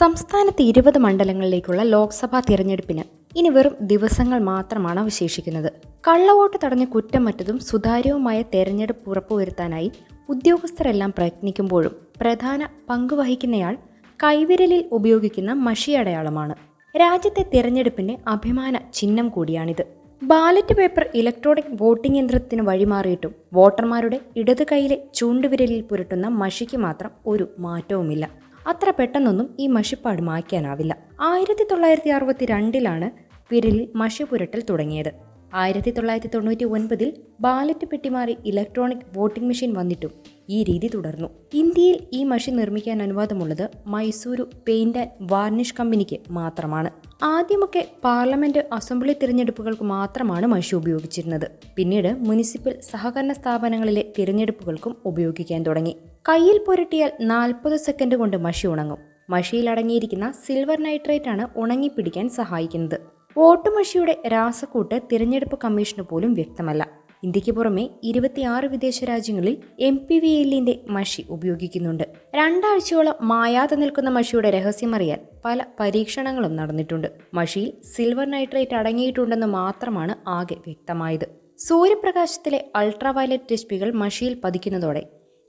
സംസ്ഥാനത്ത് ഇരുപത് മണ്ഡലങ്ങളിലേക്കുള്ള ലോക്സഭാ തിരഞ്ഞെടുപ്പിന് ഇനി വെറും ദിവസങ്ങൾ മാത്രമാണ് അവശേഷിക്കുന്നത്. കള്ളവോട്ട് തടഞ്ഞ് കുറ്റമറ്റതും സുതാര്യവുമായ തെരഞ്ഞെടുപ്പ് ഉറപ്പുവരുത്താനായി ഉദ്യോഗസ്ഥരെല്ലാം പ്രയത്നിക്കുമ്പോഴും പ്രധാന പങ്കുവഹിക്കുന്നയാൾ കൈവിരലിൽ ഉപയോഗിക്കുന്ന മഷി അടയാളമാണ്. രാജ്യത്തെ തിരഞ്ഞെടുപ്പിന്റെ അഭിമാന ചിഹ്നം കൂടിയാണിത്. ബാലറ്റ് പേപ്പർ ഇലക്ട്രോണിക് വോട്ടിംഗ് യന്ത്രത്തിന് വഴിമാറിയിട്ടും വോട്ടർമാരുടെ ഇടത് കൈയിലെ ചൂണ്ടുവിരലിൽ പുരട്ടുന്ന മഷിക്ക് മാത്രം ഒരു മാറ്റവുമില്ല. അത്ര പെട്ടെന്നൊന്നും ഈ മഷിപ്പാട് മായ്ക്കാനാവില്ല. ആയിരത്തി തൊള്ളായിരത്തി അറുപത്തി രണ്ടിലാണ് വിരലിൽ മഷി പുരട്ടൽ തുടങ്ങിയത്. ആയിരത്തി തൊള്ളായിരത്തി തൊണ്ണൂറ്റി ഒൻപതിൽ ബാലറ്റ് പെട്ടിമാറി ഇലക്ട്രോണിക് വോട്ടിംഗ് മെഷീൻ വന്നിട്ടും. ഈ രീതി തുടർന്നു. ഇന്ത്യയിൽ ഈ മഷി നിർമ്മിക്കാൻ അനുവാദമുള്ളത് മൈസൂരു പെയിന്റ് ആൻഡ് വാർണിഷ് കമ്പനിക്ക് മാത്രമാണ്. ആദ്യമൊക്കെ പാർലമെന്റ് അസംബ്ലി തിരഞ്ഞെടുപ്പുകൾക്ക് മാത്രമാണ് മഷി ഉപയോഗിച്ചിരുന്നത്. പിന്നീട് മുനിസിപ്പൽ സഹകരണ സ്ഥാപനങ്ങളിലെ തിരഞ്ഞെടുപ്പുകൾക്കും ഉപയോഗിക്കാൻ തുടങ്ങി. കയ്യിൽ പുരട്ടിയാൽ നാൽപ്പത് സെക്കൻഡ് കൊണ്ട് മഷി ഉണങ്ങും. മഷിയിൽ അടങ്ങിയിരിക്കുന്ന സിൽവർ നൈട്രേറ്റ് ആണ് ഉണങ്ങിപ്പിടിക്കാൻ സഹായിക്കുന്നത്. വോട്ടുമഷിയുടെ രാസക്കൂട്ട് തിരഞ്ഞെടുപ്പ് കമ്മീഷന് പോലും വ്യക്തമല്ല. ഇന്ത്യയ്ക്ക് പുറമെ ഇരുപത്തിയാറ് വിദേശ രാജ്യങ്ങളിൽ എം പി വി എല്ലിന്റെ മഷി ഉപയോഗിക്കുന്നുണ്ട്. രണ്ടാഴ്ചയോളം മായാതെ നിൽക്കുന്ന മഷിയുടെ രഹസ്യമറിയാൻ പല പരീക്ഷണങ്ങളും നടന്നിട്ടുണ്ട്. മഷിയിൽ സിൽവർ നൈട്രേറ്റ് അടങ്ങിയിട്ടുണ്ടെന്ന് മാത്രമാണ് ആകെ വ്യക്തമായത്. സൂര്യപ്രകാശത്തിലെ അൾട്രാവയലറ്റ് രശ്മികൾ മഷിയിൽ പതിക്കുന്നതോടെ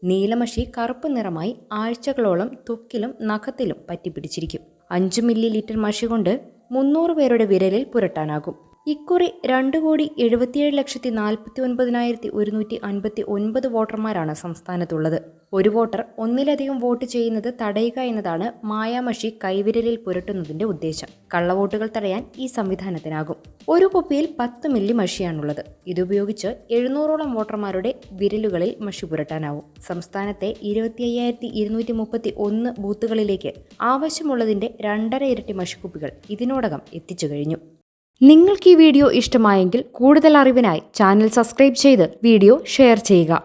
നീലമഷി കറുപ്പ് നിറമായി ആഴ്ചകളോളം ത്വക്കിലും നഖത്തിലും പറ്റിപ്പിടിച്ചിരിക്കും. അഞ്ച് മില്ലി ലിറ്റർ മഷി കൊണ്ട് മുന്നൂറ് പേരുടെ വിരലിൽ പുരട്ടാനാകും ഇക്കുറി രണ്ട് കോടി എഴുപത്തിയേഴ് ലക്ഷത്തി നാൽപ്പത്തി ഒൻപതിനായിരത്തി ഒരുന്നൂറ്റി അൻപത്തി ഒൻപത് വോട്ടർമാരാണ് സംസ്ഥാനത്തുള്ളത്. ഒരു വോട്ടർ ഒന്നിലധികം വോട്ട് ചെയ്യുന്നത് തടയുക എന്നതാണ് മായാമഷി കൈവിരലിൽ പുരട്ടുന്നതിന്റെ ഉദ്ദേശം. കള്ളവോട്ടുകൾ തടയാൻ ഈ സംവിധാനത്തിനാകും. ഒരു കുപ്പിയിൽ പത്ത് മില്ലി മഷിയാണുള്ളത്. ഇതുപയോഗിച്ച് എഴുന്നൂറോളം വോട്ടർമാരുടെ വിരലുകളിൽ മഷി പുരട്ടാനാവും. സംസ്ഥാനത്തെ ഇരുപത്തി അയ്യായിരത്തി ഇരുന്നൂറ്റി മുപ്പത്തി ഒന്ന് ബൂത്തുകളിലേക്ക് ആവശ്യമുള്ളതിന്റെ രണ്ടര ഇരട്ടി മഷിക്കുപ്പികൾ ഇതിനോടകം എത്തിച്ചു കഴിഞ്ഞു. നിങ്ങൾക്ക് ഈ വീഡിയോ ഇഷ്ടമായെങ്കിൽ കൂടുതൽ അറിവിനായി ചാനൽ സബ്സ്ക്രൈബ് ചെയ്ത് വീഡിയോ ഷെയർ ചെയ്യുക.